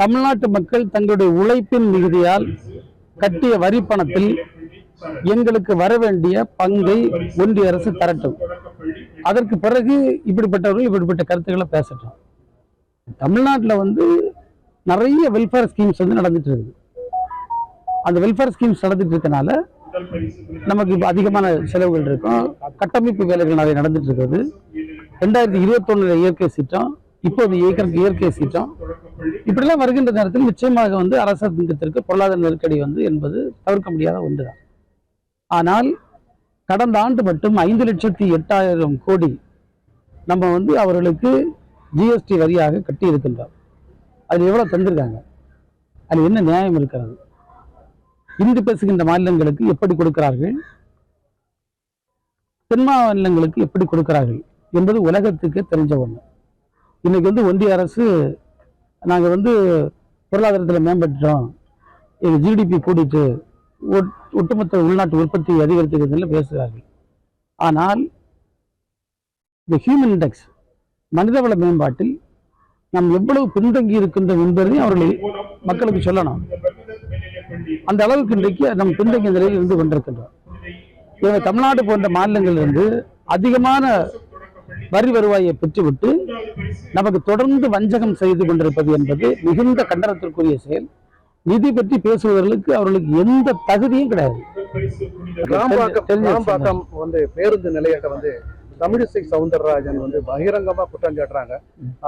தமிழ்நாட்டு மக்கள் தங்களுடைய உழைப்பின் மிகுதியால் கட்டிய வரி பணத்தில் எங்களுக்கு வர வேண்டிய பங்கை ஒன்றிய அரசு தரட்டும். அதற்கு பிறகு இப்படிப்பட்டவர்கள் இப்படிப்பட்ட கருத்துக்களை பேசட்டும். தமிழ்நாட்டில் வந்து நிறைய வெல்ஃபேர் ஸ்கீம்ஸ் வந்து நடந்துட்டு இருக்குது. அந்த வெல்ஃபேர் ஸ்கீம்ஸ் நடந்துட்டு இருக்கனால நமக்கு இப்போ அதிகமான செலவுகள் இருக்கும். கட்டமைப்பு வேலைகள் நிறைய நடந்துட்டு இருக்குது. ரெண்டாயிரத்தி இருபத்தொன்னுல இயற்கை சீற்றம் இப்போது இயற்கை இயற்கை சீற்றம் இப்படிலாம் வருகின்ற நேரத்தில் நிச்சயமாக வந்து அரசாங்கத்திற்கு பொருளாதார நெருக்கடி வந்து என்பது தவிர்க்க முடியாத ஒன்றுதான். ஆனால் கடந்த ஆண்டு மட்டும் ஐந்து லட்சத்தி எட்டாயிரம் கோடி நம்ம வந்து அவர்களுக்கு ஜிஎஸ்டி வரியாக கட்டி இருக்கின்றோம் அதில் எவ்வளோ தந்திருக்காங்க? அதில் என்ன நியாயம் இருக்கிறது? இந்து பேசுகின்ற மாநிலங்களுக்கு எப்படி கொடுக்கிறார்கள்? தென் மாநிலங்களுக்கு எப்படி கொடுக்கிறார்கள்? என்பது உலகத்துக்கு தெரிஞ்ச ஒன்று இன்னைக்கு வந்து ஒன்றிய அரசு நாங்கள் வந்து பொருளாதாரத்தில் மேம்பட்டோம் எங்கள் ஜிடிபி கூடிட்டு ஒட்டுமொத்த உள்நாட்டு உற்பத்தி அதிகரித்துக்கிறதுல பேசுகிறார்கள் ஆனால் இந்த ஹியூமன் இண்டெக்ஸ் மனிதவள மேம்பாட்டில் நாம் எவ்வளவு பின்தங்கி இருக்கின்றோம் என்பதையும் அவர்கள் மக்களுக்கு சொல்லணும். அந்த அளவுக்கு இன்றைக்கு நம் பின்தங்கிய நிலையில் இருந்து கொண்டிருக்கின்றோம். இவங்க தமிழ்நாடு போன்ற மாநிலங்களிலிருந்து அதிகமான வரி வருவாயை பெற்றுவிட்டு நமக்கு தொடர்ந்து வஞ்சகம் செய்து கொண்டிருப்பது என்பது மிகுந்த கண்டனத்திற்குரிய செயல். நிதி பற்றி பேசுவதற்கு அவர்களுக்கு எந்த தகுதியும் கிடையாது. ராம்பாக்கம் வந்து பேருந்து நிலையத்தை வந்து தமிழிசை சவுந்தரராஜன் வந்து பகிரங்கமா குற்றம் சாட்டுறாங்க.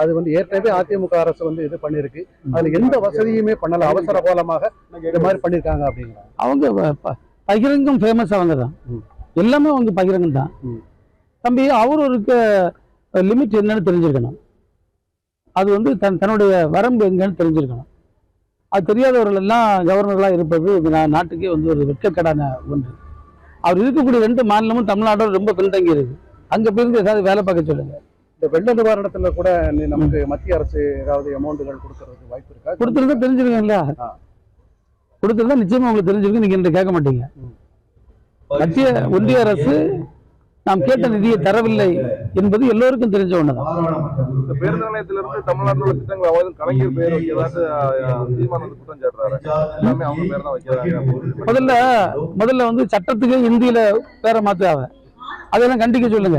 அது வந்து ஏற்கனவே அதிமுக அரசு வந்து இது பண்ணிருக்கு. அதுல எந்த வசதியுமே பண்ணல. அவசர கோலமாக இந்த மாதிரி பண்ணிருக்காங்க அப்படிங்கிறாங்க. அவங்க பகிரங்கம் ஃபேமஸ் அவங்க தான். எல்லாமே அவங்க பகிரங்கம் தான். தம்பி அவர் இருக்க லிமிட் என்னன்னு தெரிஞ்சிருக்கணும். அது வந்து தன் தன்னுடைய வரம்பு எங்கன்னு தெரிஞ்சிருக்கணும். அது தெரியாதவர்கள் எல்லாம் கவர்னர்களாக இருப்பது நாட்டுக்கே வந்து ஒரு வெட்கக்கடான ஒன்று. அவர் இருக்கக்கூடிய ரெண்டு மாநிலமும் தமிழ்நாடோட ரொம்ப பின்தங்கி இருக்கு அங்க போயிருந்து ஏதாவது வேலை பார்க்க சொல்லுங்க. இந்த வெள்ள நிவாரணத்துல கூட நமக்கு மத்திய அரசு ஏதாவது அமௌண்ட்டுகள் கொடுக்கறதுக்கு வாய்ப்பு இருக்கா? கொடுத்துருந்தா தெரிஞ்சிருக்கீங்களா. கொடுத்துருந்தா நிச்சயமா உங்களுக்கு தெரிஞ்சிருக்கு நீங்க கேட்க மாட்டீங்க. மத்திய ஒன்றிய அரசு நாம் கேட்ட நிதியை தரவில்லை என்பது எல்லோருக்கும் தெரிஞ்ச ஒண்ணுதான். பேருந்து நிலையத்திலிருந்து தமிழ்நாட்டில் உள்ள திட்டங்கள் அவ்வளவு கலைஞர் பேர் வைக்கிறதாட்டு முதல்ல முதல்ல வந்து சட்டத்துக்கு இந்தியில பேரை மாத்தாவ அதெல்லாம் கண்டிக்க சொல்லுங்க.